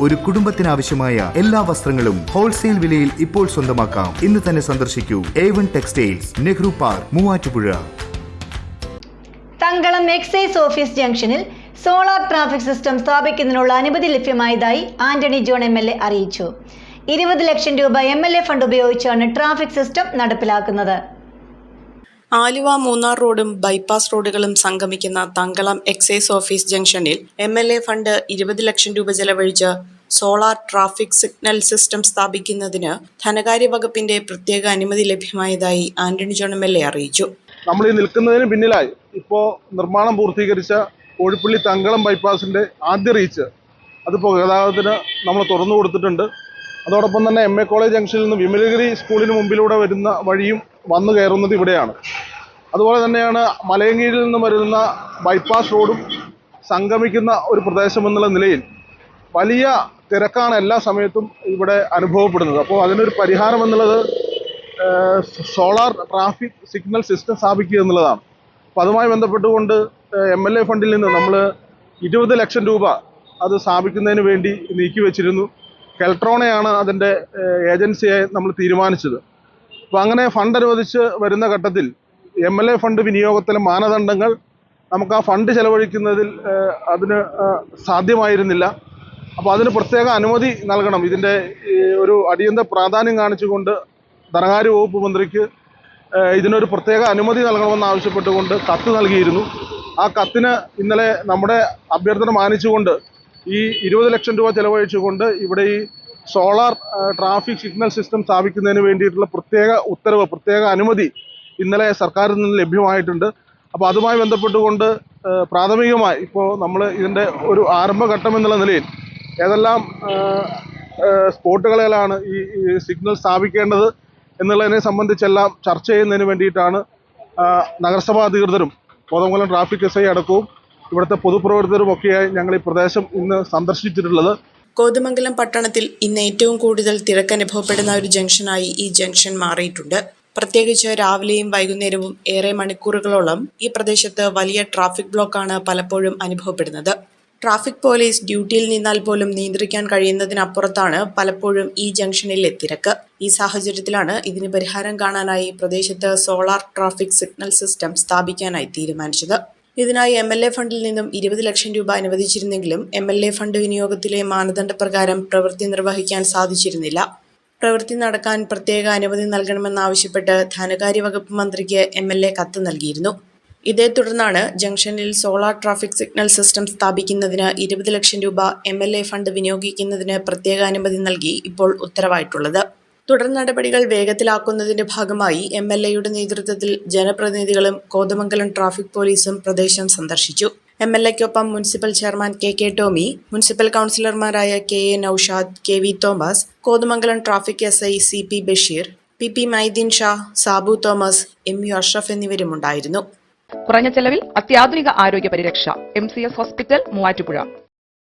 ഒരു കുടുംബത്തിനാവശ്യമായ എല്ലാ വസ്ത്രങ്ങളും ഹോൾസെയിൽ വിലയിൽ ഇപ്പോൾ സ്വന്തമാക്കാം. ഇന്ന് തന്നെ സന്ദർശിക്കൂ. A one textiles Nehru park Muvattupuzha. Thankalam excise office ജംഗ്ഷനിൽ സോളാർ ട്രാഫിക് സിസ്റ്റം സ്ഥാപിക്കുന്നതിനുള്ള അനുമതി ലഭ്യമായതായി Antony John M L A അറിയിച്ചു. ഇരുപത് ലക്ഷം രൂപ എം എൽ എ ഫണ്ട് ഉപയോഗിച്ചാണ് ട്രാഫിക് സിസ്റ്റം നടപ്പിലാക്കുന്നത്. ആലുവ മൂന്നാർ റോഡും ബൈപ്പാസ് റോഡുകളും സംഗമിക്കുന്ന തങ്കളം എക്സൈസ് ഓഫീസ് ജംഗ്ഷനിൽ എം എൽ എ ഫണ്ട് ഇരുപത് ലക്ഷം രൂപ ചെലവഴിച്ച് സോളാർ ട്രാഫിക് സിഗ്നൽ സിസ്റ്റം സ്ഥാപിക്കുന്നതിന് ധനകാര്യ വകുപ്പിന്റെ പ്രത്യേക അനുമതി ലഭ്യമായതായി Antony John M L A അറിയിച്ചു. നമ്മൾ ഈ നിൽക്കുന്നതിന് പിന്നിലായി ഇപ്പോൾ നിർമ്മാണം പൂർത്തീകരിച്ച കോഴിപ്പള്ളി തങ്കളം ബൈപ്പാസിന്റെ ആദ്യ റീച്ച് അതിപ്പോൾ ഗതാഗതത്തിന് നമ്മൾ തുറന്നു കൊടുത്തിട്ടുണ്ട്. അതോടൊപ്പം തന്നെ എം എ കോളേജ് ജംഗ്ഷനിൽ നിന്ന് വിമലഗിരി സ്കൂളിന് മുമ്പിലൂടെ വരുന്ന വഴിയും വന്നു കയറുന്നത് ഇവിടെയാണ്. അതുപോലെ തന്നെയാണ് മലയങ്കീഴിൽ നിന്ന് വരുന്ന ബൈപ്പാസ് റോഡും സംഗമിക്കുന്ന ഒരു പ്രദേശം എന്നുള്ള നിലയിൽ വലിയ തിരക്കാണ് എല്ലാ സമയത്തും ഇവിടെ അനുഭവപ്പെടുന്നത്. അപ്പോൾ അതിനൊരു പരിഹാരം എന്നുള്ളത് സോളാർ ട്രാഫിക് സിഗ്നൽ സിസ്റ്റം സ്ഥാപിക്കുക എന്നുള്ളതാണ്. അപ്പോൾ അതുമായി ബന്ധപ്പെട്ടുകൊണ്ട് എം എൽ എ ഫണ്ടിൽ നിന്ന് നമ്മൾ ഇരുപത് ലക്ഷം രൂപ അത് സ്ഥാപിക്കുന്നതിന് വേണ്ടി നീക്കി വെച്ചിരുന്നു. കെൽട്രോണയാണ് അതിന്റെ ഏജൻസിയായി നമ്മൾ തീരുമാനിച്ചത്. അപ്പോൾ അങ്ങനെ ഫണ്ട് അനുവദിച്ച് വരുന്ന ഘട്ടത്തിൽ എം എൽ എ ഫണ്ട് വിനിയോഗത്തിലെ മാനദണ്ഡങ്ങൾ നമുക്ക് ആ ഫണ്ട് ചെലവഴിക്കുന്നതിൽ അതിന് സാധ്യമായിരുന്നില്ല. അപ്പോൾ അതിന് പ്രത്യേക അനുമതി നൽകണം. ഇതിന്റെ ഒരു അടിയന്തര പ്രാധാന്യം കാണിച്ചുകൊണ്ട് ധനകാര്യ വകുപ്പ് മന്ത്രിക്ക് ഇതിനൊരു പ്രത്യേക അനുമതി നൽകണമെന്ന് ആവശ്യപ്പെട്ടുകൊണ്ട് കത്ത് നൽകിയിരുന്നു. ആ കത്തിന് ഇന്നലെ നമ്മുടെ അഭ്യർത്ഥന മാനിച്ചുകൊണ്ട് ഈ ഇരുപത് ലക്ഷം രൂപ ചെലവഴിച്ചുകൊണ്ട് ഇവിടെ ഈ സോളാർ ട്രാഫിക് സിഗ്നൽ സിസ്റ്റം സ്ഥാപിക്കുന്നതിന് വേണ്ടിയിട്ടുള്ള പ്രത്യേക ഉത്തരവ് പ്രത്യേക അനുമതി ഇന്നലെ സർക്കാരിൽ നിന്ന് ലഭ്യമായിട്ടുണ്ട്. അപ്പോൾ അതുമായി ബന്ധപ്പെട്ടുകൊണ്ട് പ്രാഥമികമായി ഇപ്പോൾ നമ്മൾ ഇതിന്റെ ഒരു ആരംഭഘട്ടം എന്നുള്ള നിലയിൽ ഏതെല്ലാം സ്പോട്ടുകളിലാണ് ഈ സിഗ്നൽ സ്ഥാപിക്കേണ്ടത് എന്നുള്ളതിനെ സംബന്ധിച്ചെല്ലാം ചർച്ച ചെയ്യുന്നതിന് വേണ്ടിയിട്ടാണ് നഗരസഭാ അധികൃതരും കോതമംഗലം ട്രാഫിക് എസ് ഐ അടക്കവും ഇവിടുത്തെ പൊതുപ്രവർത്തകരും ഒക്കെയായി ഞങ്ങൾ ഈ പ്രദേശം ഇന്ന് സന്ദർശിച്ചിട്ടുള്ളത്. കോതമംഗലം പട്ടണത്തിൽ ഇന്ന് ഏറ്റവും കൂടുതൽ തിരക്കനുഭവപ്പെടുന്ന ഒരു ജംഗ്ഷനായി ഈ ജംഗ്ഷൻ മാറിയിട്ടുണ്ട്. പ്രത്യേകിച്ച് രാവിലെയും വൈകുന്നേരവും ഏറെ മണിക്കൂറുകളോളം ഈ പ്രദേശത്ത് വലിയ ട്രാഫിക് ബ്ലോക്കാണ് പലപ്പോഴും അനുഭവപ്പെടുന്നത്. ട്രാഫിക് പോലീസ് ഡ്യൂട്ടിയിൽ നിന്നാൽ പോലും നിയന്ത്രിക്കാൻ കഴിയുന്നതിനപ്പുറത്താണ് പലപ്പോഴും ഈ ജംഗ്ഷനിലെ തിരക്ക്. ഈ സാഹചര്യത്തിലാണ് ഇതിന് പരിഹാരം കാണാനായി പ്രദേശത്ത് സോളാർ ട്രാഫിക് സിഗ്നൽ സിസ്റ്റം സ്ഥാപിക്കാനായി തീരുമാനിച്ചത്. ഇതിനായി എം എൽ എ ഫണ്ടിൽ നിന്നും ഇരുപത് ലക്ഷം രൂപ അനുവദിച്ചിരുന്നെങ്കിലും എം എൽ എ ഫണ്ട് വിനിയോഗത്തിലെ മാനദണ്ഡപ്രകാരം പ്രവൃത്തി നിർവഹിക്കാൻ സാധിച്ചിരുന്നില്ല. പ്രവൃത്തി നടക്കാൻ പ്രത്യേക അനുമതി നൽകണമെന്നാവശ്യപ്പെട്ട് ധനകാര്യ വകുപ്പ് മന്ത്രിക്ക് എം എൽ എ കത്ത് നൽകിയിരുന്നു. ഇതേ തുടർന്നാണ് ജംഗ്ഷനിൽ സോളാർ ട്രാഫിക് സിഗ്നൽ സിസ്റ്റം സ്ഥാപിക്കുന്നതിന് ഇരുപത് ലക്ഷം രൂപ എം എൽ എ ഫണ്ട് വിനിയോഗിക്കുന്നതിന് പ്രത്യേക അനുമതി നൽകി ഇപ്പോൾ ഉത്തരവായിട്ടുള്ളത്. തുടർ നടപടികൾ വേഗത്തിലാക്കുന്നതിന്റെ ഭാഗമായി എം എൽ എയുടെ നേതൃത്വത്തിൽ ജനപ്രതിനിധികളും കോതമംഗലം ട്രാഫിക് പോലീസും പ്രദേശം സന്ദർശിച്ചു. M L എക്കൊപ്പം municipal chairman K K Tomy municipal കൗൺസിലർമാരായ K A Noushad K V Thomas Kothamangalam traffic S I C P Basheer P P Mydeen Sha Sabu Thomas M U Ashraf എന്നിവരും ഉണ്ടായിരുന്നു കുറഞ്ഞ ചെലവിൽ അത്യാധുനിക ആരോഗ്യ പരിരക്ഷ M C S hospital Muvattupuzha.